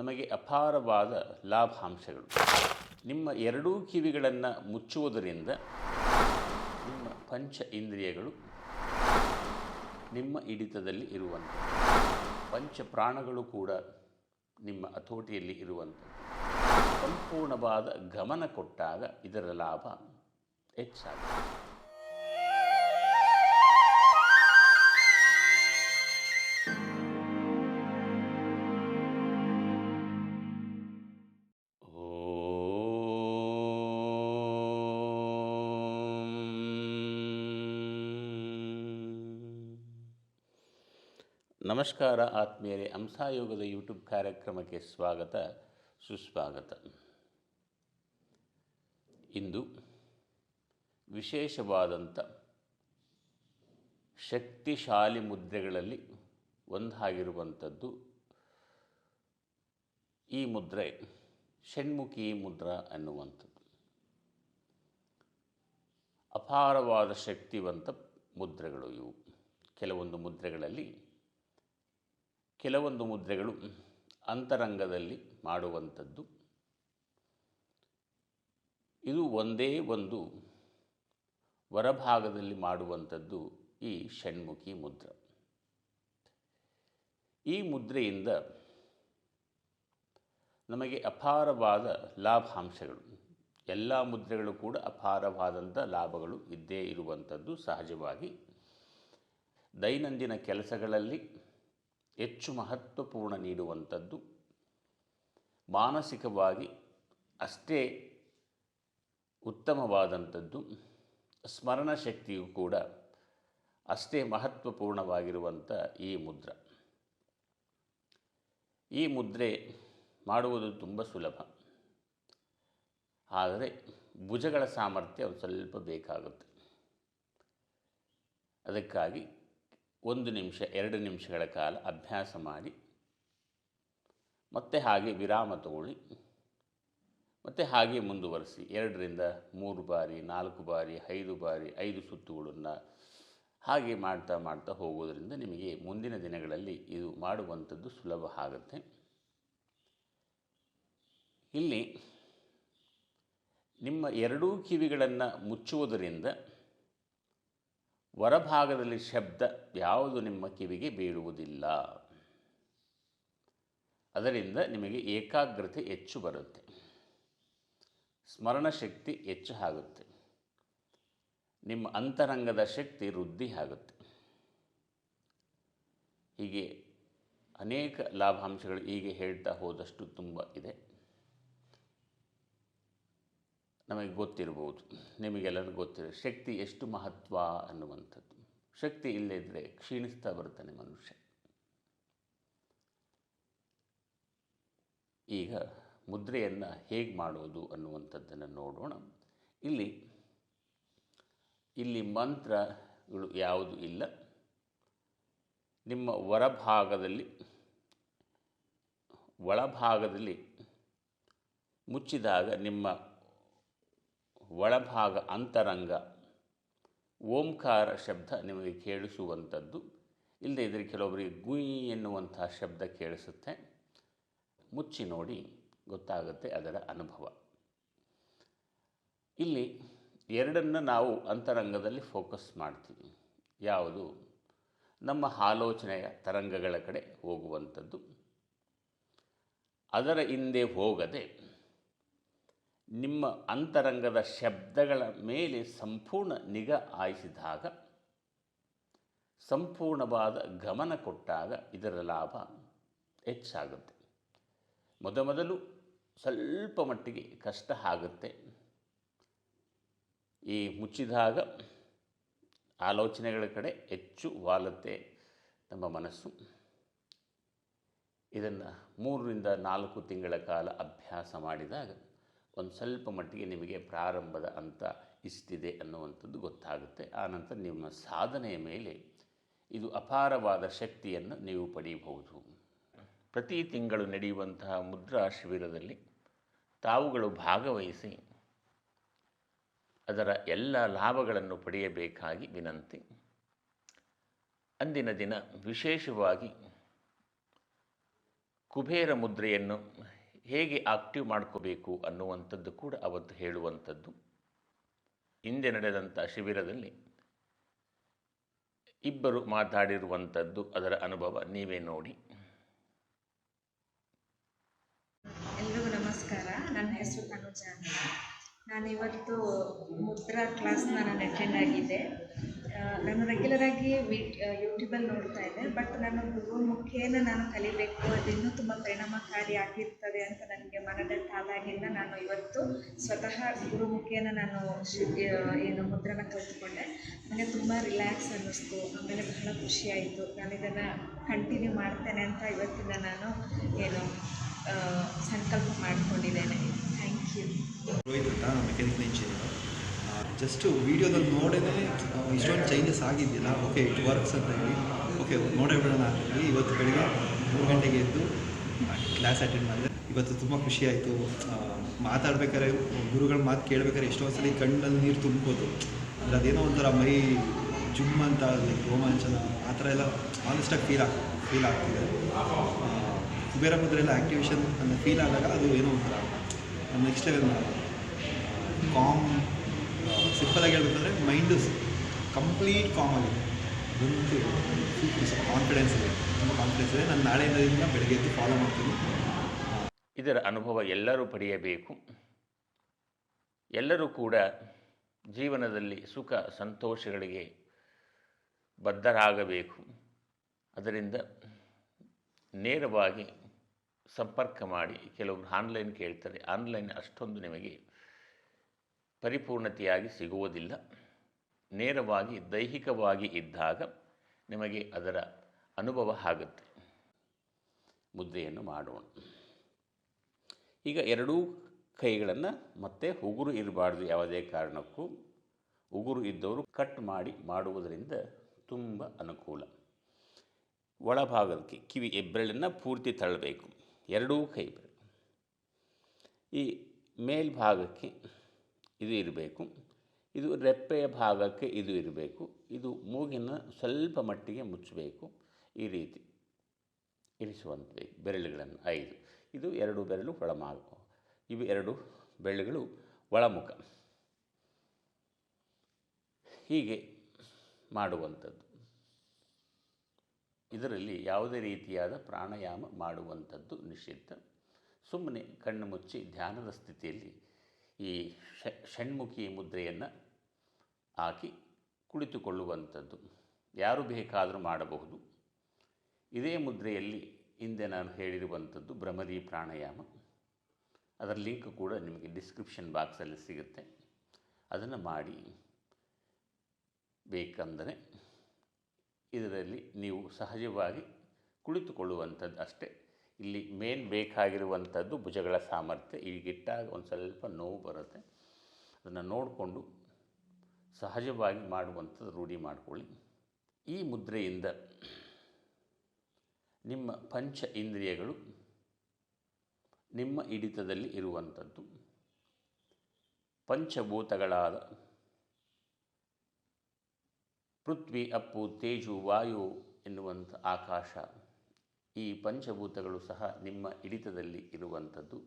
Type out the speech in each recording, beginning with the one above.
ನಮಗೆ ಅಪಾರವಾದ ಲಾಭಾಂಶಗಳು. ನಿಮ್ಮ ಎರಡೂ ಕಿವಿಗಳನ್ನು ಮುಚ್ಚುವುದರಿಂದ ನಿಮ್ಮ ಪಂಚ ಇಂದ್ರಿಯಗಳು ನಿಮ್ಮ ಹಿಡಿತದಲ್ಲಿ ಇರುವಂಥ ಪಂಚ ಪ್ರಾಣಗಳು ಕೂಡ ನಿಮ್ಮ ಹತೋಟಿಯಲ್ಲಿ ಇರುವಂಥ ಸಂಪೂರ್ಣವಾದ ಗಮನ ಕೊಟ್ಟಾಗ ಇದರ ಲಾಭ ಹೆಚ್ಚಾಗುತ್ತೆ. ನಮಸ್ಕಾರ ಆತ್ಮೀಯರೇ ಅಂಸಾಯೋಗದ ಯೂಟ್ಯೂಬ್ ಕಾರ್ಯಕ್ರಮಕ್ಕೆ ಸ್ವಾಗತ, ಸುಸ್ವಾಗತ. ಇಂದು ವಿಶೇಷವಾದಂಥ ಶಕ್ತಿಶಾಲಿ ಮುದ್ರೆಗಳಲ್ಲಿ ಒಂದಾಗಿರುವಂಥದ್ದು ಈ ಮುದ್ರೆ, ಷಣ್ಮುಖಿ ಮುದ್ರಾ ಅನ್ನುವಂಥದ್ದು. ಅಪಾರವಾದ ಶಕ್ತಿವಂತ ಮುದ್ರೆಗಳು ಇವು. ಕೆಲವೊಂದು ಮುದ್ರೆಗಳಲ್ಲಿ ಕೆಲವೊಂದು ಮುದ್ರೆಗಳು ಅಂತರಂಗದಲ್ಲಿ ಮಾಡುವಂಥದ್ದು. ಇದು ಒಂದೇ ಒಂದು ಹೊರಭಾಗದಲ್ಲಿ ಮಾಡುವಂಥದ್ದು ಈ ಷಣ್ಮುಖಿ ಮುದ್ರ. ಈ ಮುದ್ರೆಯಿಂದ ನಮಗೆ ಅಪಾರವಾದ ಲಾಭಾಂಶಗಳು. ಎಲ್ಲ ಮುದ್ರೆಗಳು ಕೂಡ ಅಪಾರವಾದಂಥ ಲಾಭಗಳು ಇದ್ದೇ ಇರುವಂಥದ್ದು ಸಹಜವಾಗಿ. ದೈನಂದಿನ ಕೆಲಸಗಳಲ್ಲಿ ಹೆಚ್ಚು ಮಹತ್ವಪೂರ್ಣ ನೀಡುವಂಥದ್ದು. ಮಾನಸಿಕವಾಗಿ ಅಷ್ಟೇ ಉತ್ತಮವಾದಂಥದ್ದು. ಸ್ಮರಣ ಶಕ್ತಿಯು ಕೂಡ ಅಷ್ಟೇ ಮಹತ್ವಪೂರ್ಣವಾಗಿರುವಂಥ ಈ ಮುದ್ರ. ಈ ಮುದ್ರೆ ಮಾಡುವುದು ತುಂಬ ಸುಲಭ. ಆದರೆ ಭುಜಗಳ ಸಾಮರ್ಥ್ಯ ಸ್ವಲ್ಪ ಬೇಕಾಗುತ್ತೆ. ಅದಕ್ಕಾಗಿ ಒಂದು ನಿಮಿಷ, ಎರಡು ನಿಮಿಷಗಳ ಕಾಲ ಅಭ್ಯಾಸ ಮಾಡಿ, ಮತ್ತೆ ಹಾಗೆ ವಿರಾಮ ತಗೊಳ್ಳಿ, ಮತ್ತೆ ಹಾಗೆ ಮುಂದುವರಿಸಿ. ಎರಡರಿಂದ ಮೂರು ಬಾರಿ, ನಾಲ್ಕು ಬಾರಿ, ಐದು ಬಾರಿ, ಐದು ಸುತ್ತುಗಳನ್ನು ಹಾಗೆ ಮಾಡ್ತಾ ಮಾಡ್ತಾ ಹೋಗೋದರಿಂದ ನಿಮಗೆ ಮುಂದಿನ ದಿನಗಳಲ್ಲಿ ಇದು ಮಾಡುವಂಥದ್ದು ಸುಲಭ ಆಗುತ್ತೆ. ಇಲ್ಲಿ ನಿಮ್ಮ ಎರಡೂ ಕಿವಿಗಳನ್ನು ಮುಚ್ಚುವುದರಿಂದ ಹೊರಭಾಗದಲ್ಲಿ ಶಬ್ದ ಯಾವುದು ನಿಮ್ಮ ಕಿವಿಗೆ ಬೀಳುವುದಿಲ್ಲ. ಅದರಿಂದ ನಿಮಗೆ ಏಕಾಗ್ರತೆ ಹೆಚ್ಚು ಬರುತ್ತೆ. ಸ್ಮರಣ ಶಕ್ತಿ ಹೆಚ್ಚು ಆಗುತ್ತೆ. ನಿಮ್ಮ ಅಂತರಂಗದ ಶಕ್ತಿ ವೃದ್ಧಿ ಆಗುತ್ತೆ. ಹೀಗೆ ಅನೇಕ ಲಾಭಾಂಶಗಳು ಹೀಗೆ ಹೇಳ್ತಾ ಹೋದಷ್ಟು ತುಂಬ ಇದೆ. ನಮಗೆ ಗೊತ್ತಿರ್ಬೋದು ನಿಮಗೆಲ್ಲರೂ ಗೊತ್ತಿರೋ ಶಕ್ತಿ ಎಷ್ಟು ಮಹತ್ವ ಅನ್ನುವಂಥದ್ದು. ಶಕ್ತಿ ಇಲ್ಲದಿದ್ದರೆ ಕ್ಷೀಣಿಸ್ತಾ ಬರ್ತಾನೆ ಮನುಷ್ಯ. ಈಗ ಮುದ್ರೆಯನ್ನು ಹೇಗೆ ಮಾಡೋದು ಅನ್ನುವಂಥದ್ದನ್ನು ನೋಡೋಣ. ಇಲ್ಲಿ ಇಲ್ಲಿ ಮಂತ್ರಗಳು ಯಾವುದು ಇಲ್ಲ. ನಿಮ್ಮ ಹೊರಭಾಗದಲ್ಲಿ, ಒಳಭಾಗದಲ್ಲಿ ಮುಚ್ಚಿದಾಗ ನಿಮ್ಮ ಒಳಭಾಗ ಅಂತರಂಗ, ಓಂಕಾರ ಶಬ್ದ ನಿಮಗೆ ಕೇಳಿಸುವಂಥದ್ದು. ಇಲ್ಲದೆ ಇದ್ದರೆ ಕೆಲವೊಬ್ಬರಿಗೆ ಗುಯಿ ಎನ್ನುವಂತಹ ಶಬ್ದ ಕೇಳಿಸುತ್ತೆ. ಮುಚ್ಚಿ ನೋಡಿ ಗೊತ್ತಾಗುತ್ತೆ ಅದರ ಅನುಭವ. ಇಲ್ಲಿ ಎರಡನ್ನು ನಾವು ಅಂತರಂಗದಲ್ಲಿ ಫೋಕಸ್ ಮಾಡ್ತೀವಿ. ಯಾವುದು? ನಮ್ಮ ಆಲೋಚನೆಯ ತರಂಗಗಳ ಕಡೆ ಹೋಗುವಂಥದ್ದು. ಅದರ ಹಿಂದೆ ಹೋಗದೆ ನಿಮ್ಮ ಅಂತರಂಗದ ಶಬ್ದಗಳ ಮೇಲೆ ಸಂಪೂರ್ಣ ನಿಗಾ ಆಯಿಸಿದಾಗ ಸಂಪೂರ್ಣವಾದ ಗಮನ ಕೊಟ್ಟಾಗ ಇದರ ಲಾಭ ಹೆಚ್ಚಾಗುತ್ತೆ. ಮೊದಮೊದಲು ಸ್ವಲ್ಪ ಮಟ್ಟಿಗೆ ಕಷ್ಟ ಆಗುತ್ತೆ. ಈ ಮುಚ್ಚಿದಾಗ ಆಲೋಚನೆಗಳ ಕಡೆ ಹೆಚ್ಚು ವಾಲುತ್ತೆ ನಮ್ಮ ಮನಸ್ಸು. ಇದನ್ನು ಮೂರರಿಂದ ನಾಲ್ಕು ತಿಂಗಳ ಕಾಲ ಅಭ್ಯಾಸ ಮಾಡಿದಾಗ ಒಂದು ಸ್ವಲ್ಪ ಮಟ್ಟಿಗೆ ನಿಮಗೆ ಪ್ರಾರಂಭದ ಅಂತ ಇಷ್ಟಿದೆ ಅನ್ನುವಂಥದ್ದು ಗೊತ್ತಾಗುತ್ತೆ. ಆನಂತರ ನಿಮ್ಮ ಸಾಧನೆಯ ಮೇಲೆ ಇದು ಅಪಾರವಾದ ಶಕ್ತಿಯನ್ನು ನೀವು ಪಡೆಯಬಹುದು ಪ್ರತಿ ತಿಂಗಳು ನಡೆಯುವಂತಹ ಮುದ್ರಾ ಶಿಬಿರದಲ್ಲಿ ತಾವುಗಳು ಭಾಗವಹಿಸಿ ಅದರ ಎಲ್ಲ ಲಾಭಗಳನ್ನು ಪಡೆಯಬೇಕಾಗಿ ವಿನಂತಿ. ಅಂದಿನ ದಿನ ವಿಶೇಷವಾಗಿ ಕುಬೇರ ಮುದ್ರೆಯನ್ನು ಹೇಗೆ ಆಕ್ಟಿವ್ ಮಾಡ್ಕೋಬೇಕು ಅನ್ನುವಂಥದ್ದು ಕೂಡ ಅವತ್ತು ಹೇಳುವಂಥದ್ದು. ಹಿಂದೆ ನಡೆದಂಥ ಶಿಬಿರದಲ್ಲಿ ಇಬ್ಬರು ಮಾತಾಡಿರುವಂಥದ್ದು ಅದರ ಅನುಭವ ನೀವೇ ನೋಡಿ. ಎಲ್ರಿಗೂ ನಮಸ್ಕಾರ. ನನ್ನ ಹೆಸರು ತನುಜ ನಾನು ಇವತ್ತು ಮುದ್ರಾ ಕ್ಲಾಸ್ನ ನಾನು ಅಟೆಂಡ್ ಆಗಿದ್ದೆ. ನಾನು ರೆಗ್ಯುಲರಾಗಿ ಯೂಟ್ಯೂಬ್ ಯೂಟ್ಯೂಬಲ್ಲಿ ನೋಡ್ತಾ ಇದ್ದೆ ಬಟ್ ನಾನು ಗುರುಮುಖೇನ ನಾನು ಕಲಿಬೇಕು, ಅದು ಇನ್ನೂ ತುಂಬ ಪರಿಣಾಮಕಾರಿ ಆಗಿರ್ತದೆ ಅಂತ ನನಗೆ ಮನದಟ್ಟಾದಾಗಿಂದ ನಾನು ಇವತ್ತು ಸ್ವತಃ ಗುರುಮುಖೇನ ನಾನು ಏನು ಮುದ್ರಣ ಕಲಿತ್ಕೊಂಡೆ. ನನಗೆ ತುಂಬ ರಿಲ್ಯಾಕ್ಸ್ ಅನ್ನಿಸ್ತು, ಆಮೇಲೆ ಬಹಳ ಖುಷಿ ಆಯಿತು. ನಾನು ಇದನ್ನು ಕಂಟಿನ್ಯೂ ಮಾಡ್ತೇನೆ ಅಂತ ಇವತ್ತಿಂದ ನಾನು ಏನು ಸಂಕಲ್ಪ ಮಾಡಿಕೊಂಡಿದ್ದೇನೆ. ಥ್ಯಾಂಕ್ ಯು ರೋಹಿತ್ ಅಂತ ಮೆಕ್ಯಾನಿಕಲ್ ಇಂಜಿನಿಯರ್. ಜಸ್ಟ್ ವೀಡಿಯೋದಲ್ಲಿ ನೋಡೇ ಇಷ್ಟೊಂದು ಚೇಂಜಸ್ ಆಗಿದ್ದಿಲ್ಲ. ಓಕೆ ಇಟ್ ವರ್ಕ್ಸ್ ಅಂತ ಹೇಳಿ. ಓಕೆ ನೋಡೇ ಬಿಡೋಣ ಅಂತ ಇವತ್ತು ಬೆಳಿಗ್ಗೆ ಮೂರು ಗಂಟೆಗೆ ಎದ್ದು ಕ್ಲಾಸ್ ಅಟೆಂಡ್ ಮಾಡಿದೆ. ಇವತ್ತು ತುಂಬ ಖುಷಿ ಆಯಿತು. ಮಾತಾಡ್ಬೇಕಾದ್ರೆ, ಗುರುಗಳ ಮಾತು ಕೇಳಬೇಕಾದ್ರೆ ಎಷ್ಟೋ ಸಲ ಕಣ್ಣಲ್ಲಿ ನೀರು ತುಂಬೋದು ಅಂದರೆ ಅದೇನೋ ಒಂಥರ ಮೈ ಜುಮ್ ಅಂತ ಲೈಕ್ ರೋಮಾಂಚನ. ಆ ಥರ ಎಲ್ಲ ಆನೆಸ್ಟಾಗಿ ಫೀಲ್ ಆಗ ಫೀಲ್ ಆಗ್ತಿದೆ. ಕುಬೇರ ಮುದ್ರೆಲ್ಲ ಆ್ಯಕ್ಟಿವೇಶನ್ ಅಂತ ಫೀಲ್ ಆದಾಗ ಅದು ಏನೋ ಒಂಥರ ನೆಕ್ಸ್ಟ್ ಲೆವೆಲ್ ಕಾಮ್ ಸಿಂಪಲಾಗಿ ಹೇಳ್ಬೇಕಂದ್ರೆ ಮೈಂಡು ಕಂಪ್ಲೀಟ್ ಕಾಮ್ ಆಗಿದೆ ಸ್ವಲ್ಪ ಕಾನ್ಫಿಡೆನ್ಸ್ ಇದೆ. ತುಂಬ ಕಾನ್ಫಿಡೆನ್ಸ್ ಇದೆ. ನಾನು ನಾಳೆಯಿಂದ ಬೆಳಗ್ಗೆ ಎದ್ದು ಫಾಲೋ ಮಾಡ್ತೀನಿ. ಇದರ ಅನುಭವ ಎಲ್ಲರೂ ಪಡೆಯಬೇಕು. ಎಲ್ಲರೂ ಕೂಡ ಜೀವನದಲ್ಲಿ ಸುಖ, ಸಂತೋಷಗಳಿಗೆ ಬದ್ಧರಾಗಬೇಕು. ಅದರಿಂದ ನೇರವಾಗಿ ಸಂಪರ್ಕ ಮಾಡಿ. ಕೆಲವರು ಆನ್ಲೈನ್ ಕೇಳ್ತಾರೆ. ಆನ್ಲೈನ್ ಅಷ್ಟೊಂದು ನಿಮಗೆ ಪರಿಪೂರ್ಣತೆಯಾಗಿ ಸಿಗುವುದಿಲ್ಲ. ನೇರವಾಗಿ, ದೈಹಿಕವಾಗಿ ಇದ್ದಾಗ ನಿಮಗೆ ಅದರ ಅನುಭವ ಆಗುತ್ತೆ. ಮುದ್ದೆಯನ್ನು ಮಾಡೋಣ. ಈಗ ಎರಡೂ ಕೈಗಳನ್ನು ಮತ್ತೆ ಉಗುರು ಇರಬಾರ್ದು ಯಾವುದೇ ಕಾರಣಕ್ಕೂ. ಉಗುರು ಇದ್ದವರು ಕಟ್ ಮಾಡಿ ಮಾಡುವುದರಿಂದ ತುಂಬ ಅನುಕೂಲ. ಒಳಭಾಗಕ್ಕೆ ಕಿವಿ ಹೆಬ್ಬೆರಳನ್ನು ಪೂರ್ತಿ ತಳ್ಳಬೇಕು. ಎರಡೂ ಕೈ ಈ ಮೇಲ್ಭಾಗಕ್ಕೆ ಇದು ಇರಬೇಕು. ಇದು ರೆಪ್ಪೆಯ ಭಾಗಕ್ಕೆ ಇದು ಇರಬೇಕು. ಇದು ಮೂಗಿನ ಸ್ವಲ್ಪ ಮಟ್ಟಿಗೆ ಮುಚ್ಚಬೇಕು. ಈ ರೀತಿ ಇರಿಸುವಂತೆ ಬೆರಳುಗಳನ್ನು, ಐದು. ಇದು ಎರಡು ಬೆರಳು ಒಳಮಾಗ. ಇವು ಎರಡು ಬೆರಳುಗಳು ಒಳಮುಖ. ಹೀಗೆ ಮಾಡುವಂಥದ್ದು. ಇದರಲ್ಲಿ ಯಾವುದೇ ರೀತಿಯಾದ ಪ್ರಾಣಾಯಾಮ ಮಾಡುವಂಥದ್ದು ನಿಷಿದ್ಧ. ಸುಮ್ಮನೆ ಕಣ್ಣು ಮುಚ್ಚಿ ಧ್ಯಾನದ ಸ್ಥಿತಿಯಲ್ಲಿ ಈ ಷಣ್ಮುಖಿ ಮುದ್ರೆಯನ್ನು ಹಾಕಿ ಕುಳಿತುಕೊಳ್ಳುವಂಥದ್ದು. ಯಾರು ಬೇಕಾದರೂ ಮಾಡಬಹುದು. ಇದೇ ಮುದ್ರೆಯಲ್ಲಿ ಹಿಂದೆ ನಾನು ಹೇಳಿರುವಂಥದ್ದು ಭ್ರಮರಿ ಪ್ರಾಣಾಯಾಮ. ಅದರ ಲಿಂಕ್ ಕೂಡ ನಿಮಗೆ ಡಿಸ್ಕ್ರಿಪ್ಷನ್ ಬಾಕ್ಸಲ್ಲಿ ಸಿಗುತ್ತೆ. ಅದನ್ನು ಮಾಡಿ ಬೇಕಂದರೆ ಇದರಲ್ಲಿ ನೀವು ಸಹಜವಾಗಿ ಕುಳಿತುಕೊಳ್ಳುವಂಥದ್ದು ಅಷ್ಟೇ. ಇಲ್ಲಿ ಮೇನ್ ಬೇಕಾಗಿರುವಂಥದ್ದು ಭುಜಗಳ ಸಾಮರ್ಥ್ಯ, ಈಗಿಟ್ಟಾಗ ಒಂದು ಸ್ವಲ್ಪ ನೋವು ಬರುತ್ತೆ. ಅದನ್ನು ನೋಡಿಕೊಂಡು ಸಹಜವಾಗಿ ಮಾಡುವಂಥದ್ದು ರೂಢಿ ಮಾಡಿಕೊಳ್ಳಿ. ಈ ಮುದ್ರೆಯಿಂದ ನಿಮ್ಮ ಪಂಚ ಇಂದ್ರಿಯಗಳು ನಿಮ್ಮ ಹಿಡಿತದಲ್ಲಿ ಇರುವಂಥದ್ದು. ಪಂಚಭೂತಗಳಾದ ಪೃಥ್ವಿ, ಅಪ್ಪು, ತೇಜು, ವಾಯು ಎನ್ನುವಂಥ ಆಕಾಶ ಈ ಪಂಚಭೂತಗಳು ಸಹ ನಿಮ್ಮ ಹಿಡಿತದಲ್ಲಿ ಇರುವಂಥದ್ದು.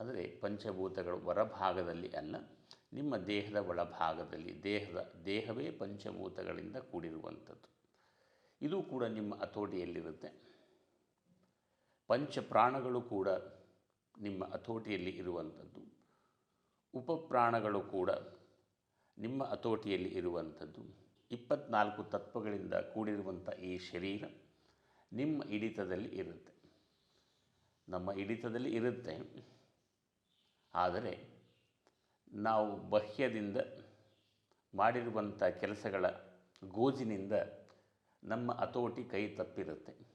ಅಂದರೆ ಪಂಚಭೂತಗಳು ಹೊರಭಾಗದಲ್ಲಿ ಅಲ್ಲ, ನಿಮ್ಮ ದೇಹದ ಒಳಭಾಗದಲ್ಲಿ, ದೇಹದ, ದೇಹವೇ ಪಂಚಭೂತಗಳಿಂದ ಕೂಡಿರುವಂಥದ್ದು. ಇದು ಕೂಡ ನಿಮ್ಮ ಹತೋಟಿಯಲ್ಲಿರುತ್ತೆ. ಪಂಚಪ್ರಾಣಗಳು ಕೂಡ ನಿಮ್ಮ ಹತೋಟಿಯಲ್ಲಿ ಇರುವಂಥದ್ದು. ಉಪಪ್ರಾಣಗಳು ಕೂಡ ನಿಮ್ಮ ಹತೋಟಿಯಲ್ಲಿ ಇರುವಂಥದ್ದು. ಇಪ್ಪತ್ನಾಲ್ಕು ತತ್ವಗಳಿಂದ ಕೂಡಿರುವಂಥ ಈ ಶರೀರ ನಿಮ್ಮ ಹಿಡಿತದಲ್ಲಿ ಇರುತ್ತೆ. ನಮ್ಮ ಹಿಡಿತದಲ್ಲಿ ಇರುತ್ತೆ. ಆದರೆ ನಾವು ಬಾಹ್ಯದಿಂದ ಮಾಡಿರುವಂಥ ಕೆಲಸಗಳ ಗೋಜಿನಿಂದ ನಮ್ಮ ಹತೋಟಿ ಕೈ ತಪ್ಪಿರುತ್ತೆ.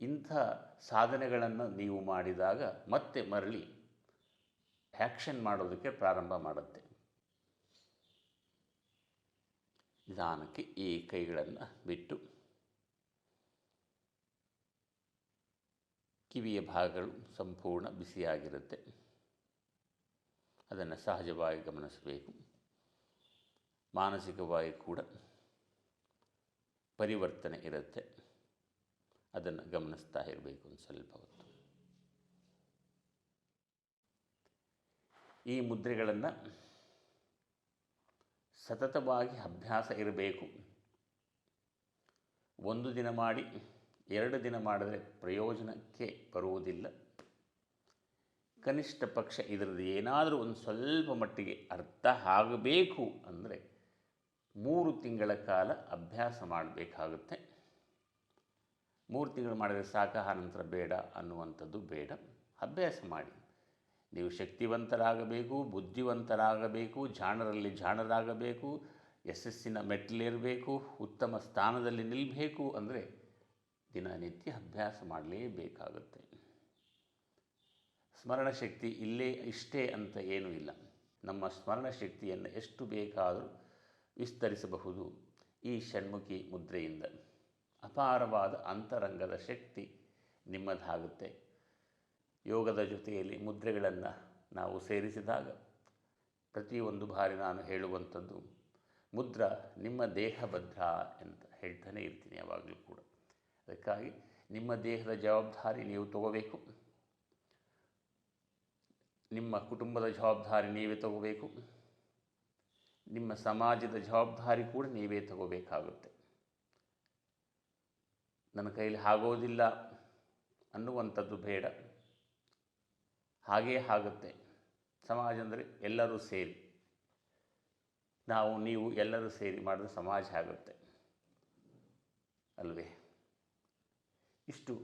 ಇಂಥ ಸಾಧನೆಗಳನ್ನು ನೀವು ಮಾಡಿದಾಗ ಮತ್ತೆ ಮರಳಿ ಆ್ಯಕ್ಷನ್ ಮಾಡೋದಕ್ಕೆ ಪ್ರಾರಂಭ ಮಾಡುತ್ತೆ. ನಿಧಾನಕ್ಕೆ ಈ ಕೈಗಳನ್ನು ಬಿಟ್ಟು ಕಿವಿಯ ಭಾಗಗಳು ಸಂಪೂರ್ಣ ಬಿಸಿಯಾಗಿರುತ್ತೆ. ಅದನ್ನು ಸಹಜವಾಗಿ ಗಮನಿಸಬೇಕು. ಮಾನಸಿಕವಾಗಿ ಕೂಡ ಪರಿವರ್ತನೆ ಇರುತ್ತೆ. ಅದನ್ನು ಗಮನಿಸ್ತಾ ಇರಬೇಕು ಒಂದು ಸ್ವಲ್ಪ ಹೊತ್ತು. ಈ ಮುದ್ರೆಗಳನ್ನು ಸತತವಾಗಿ ಅಭ್ಯಾಸ ಇರಬೇಕು. ಒಂದು ದಿನ ಮಾಡಿ ಎರಡು ದಿನ ಮಾಡಿದರೆ ಪ್ರಯೋಜನಕ್ಕೆ ಬರುವುದಿಲ್ಲ. ಕನಿಷ್ಠ ಪಕ್ಷ ಇದರದ್ದು ಏನಾದರೂ ಒಂದು ಸ್ವಲ್ಪ ಮಟ್ಟಿಗೆ ಅರ್ಥ ಆಗಬೇಕು ಅಂದರೆ ಮೂರು ತಿಂಗಳ ಕಾಲ ಅಭ್ಯಾಸ ಮಾಡಬೇಕಾಗುತ್ತೆ. ಮೂರು ತಿಂಗಳು ಮಾಡಿದರೆ ಸಾಕ ನಂತರ ಬೇಡ ಅನ್ನುವಂಥದ್ದು ಬೇಡ. ಅಭ್ಯಾಸ ಮಾಡಿ. ನೀವು ಶಕ್ತಿವಂತರಾಗಬೇಕು, ಬುದ್ಧಿವಂತರಾಗಬೇಕು, ಜಾಣರಲ್ಲಿ ಜಾಣರಾಗಬೇಕು, ಯಶಸ್ಸಿನ ಮೆಟ್ಟಲೇರಬೇಕು, ಉತ್ತಮ ಸ್ಥಾನದಲ್ಲಿ ನಿಲ್ಲಬೇಕು ಅಂದರೆ ದಿನನಿತ್ಯ ಅಭ್ಯಾಸ ಮಾಡಲೇಬೇಕಾಗುತ್ತೆ. ಸ್ಮರಣ ಶಕ್ತಿ ಇಲ್ಲೇ ಇಷ್ಟೇ ಅಂತ ಏನೂ ಇಲ್ಲ. ನಮ್ಮ ಸ್ಮರಣ ಶಕ್ತಿಯನ್ನು ಎಷ್ಟು ಬೇಕಾದರೂ ವಿಸ್ತರಿಸಬಹುದು ಈ ಷಣ್ಮುಖಿ ಮುದ್ರೆಯಿಂದ. ಅಪಾರವಾದ ಅಂತರಂಗದ ಶಕ್ತಿ ನಿಮ್ಮದಾಗುತ್ತೆ. ಯೋಗದ ಜೊತೆಯಲ್ಲಿ ಮುದ್ರೆಗಳನ್ನು ನಾವು ಸೇರಿಸಿದಾಗ ಪ್ರತಿಯೊಂದು ಬಾರಿ ನಾನು ಹೇಳುವಂಥದ್ದು ಮುದ್ರ ನಿಮ್ಮ ದೇಹ ಭದ್ರ ಅಂತ ಹೇಳ್ತಾನೆ ಇರ್ತೀನಿ ಯಾವಾಗಲೂ ಕೂಡ. ಅದಕ್ಕಾಗಿ ನಿಮ್ಮ ದೇಹದ ಜವಾಬ್ದಾರಿ ನೀವು ತಗೋಬೇಕು. ನಿಮ್ಮ ಕುಟುಂಬದ ಜವಾಬ್ದಾರಿ ನೀವೇ ತಗೋಬೇಕು. ನಿಮ್ಮ ಸಮಾಜದ ಜವಾಬ್ದಾರಿ ಕೂಡ ನೀವೇ ತಗೋಬೇಕಾಗುತ್ತೆ. ನನ್ನ ಕೈಯಲ್ಲಿ ಆಗೋದಿಲ್ಲ ಅನ್ನುವಂಥದ್ದು ಬೇಡ. ಹಾಗೇ ಆಗುತ್ತೆ. ಸಮಾಜ ಅಂದರೆ ಎಲ್ಲರೂ ಸೇರಿ. ನಾವು, ನೀವು ಎಲ್ಲರೂ ಸೇರಿ ಮಾಡಿದ್ರೆ ಸಮಾಜ ಆಗುತ್ತೆ. ಅಲ್ವೇ? ಇಷ್ಟು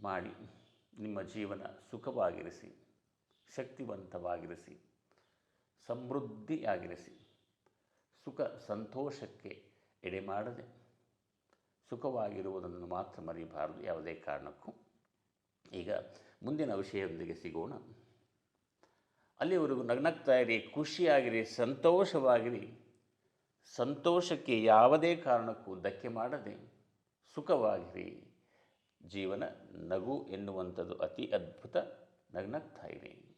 ಮಾಡಿ ನಿಮ್ಮ ಜೀವನ ಸುಖವಾಗಿರಿಸಿ, ಶಕ್ತಿವಂತವಾಗಿರಿಸಿ, ಸಮೃದ್ಧಿಯಾಗಿರಿಸಿ, ಸುಖ ಸಂತೋಷಕ್ಕೆ ಎಡೆ ಮಾಡದೆ ಸುಖವಾಗಿರುವುದನ್ನು ಮಾತ್ರ ಮರೆಯಬಾರದು ಯಾವುದೇ ಕಾರಣಕ್ಕೂ. ಈಗ ಮುಂದಿನ ವಿಷಯದೊಂದಿಗೆ ಸಿಗೋಣ. ಅಲ್ಲಿವರೆಗೂ ನಗ್ನಗ್ತಾ ಇರಿ ಖುಷಿಯಾಗಿರಿ, ಸಂತೋಷವಾಗಿರಿ. ಸಂತೋಷಕ್ಕೆ ಯಾವುದೇ ಕಾರಣಕ್ಕೂ ಧಕ್ಕೆ ಮಾಡದೆ ಸುಖವಾಗಿರಿ ಜೀವನ ನಗು ಎನ್ನುವಂಥದ್ದು ಅತಿ ಅದ್ಭುತ ನಗ್ನಗ್ತಾ ಇರಿ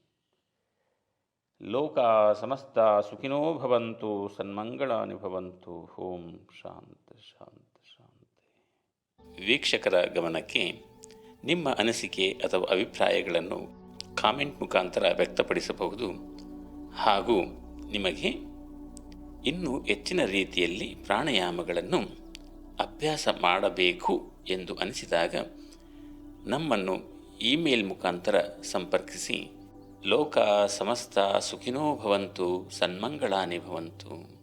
ಲೋಕ ಸಮಸ್ತ ಸುಖಿನೋ ಭವಂತು, ಸನ್ಮಂಗಳಾನಿ ಭವಂತು, ಓಂ ಶಾಂತ ಶಾಂತ, ಶಾಂತಿ. ವೀಕ್ಷಕರ ಗಮನಕ್ಕೆ ನಿಮ್ಮ ಅನಿಸಿಕೆ ಅಥವಾ ಅಭಿಪ್ರಾಯಗಳನ್ನು ಕಾಮೆಂಟ್ ಮುಖಾಂತರ ವ್ಯಕ್ತಪಡಿಸಬಹುದು. ಹಾಗೂ ನಿಮಗೆ ಇನ್ನೂ ಹೆಚ್ಚಿನ ರೀತಿಯಲ್ಲಿ ಪ್ರಾಣಾಯಾಮಗಳನ್ನು ಅಭ್ಯಾಸ ಮಾಡಬೇಕು ಎಂದು ಅನಿಸಿದಾಗ ನಮ್ಮನ್ನು ಇಮೇಲ್ ಮುಖಾಂತರ ಸಂಪರ್ಕಿಸಿ. ಲೋಕ ಸಮಸ್ತ ಸುಖಿನೋ ಭವಂತು ಸನ್ಮಂಗಳಾನಿ ಭವಂತು.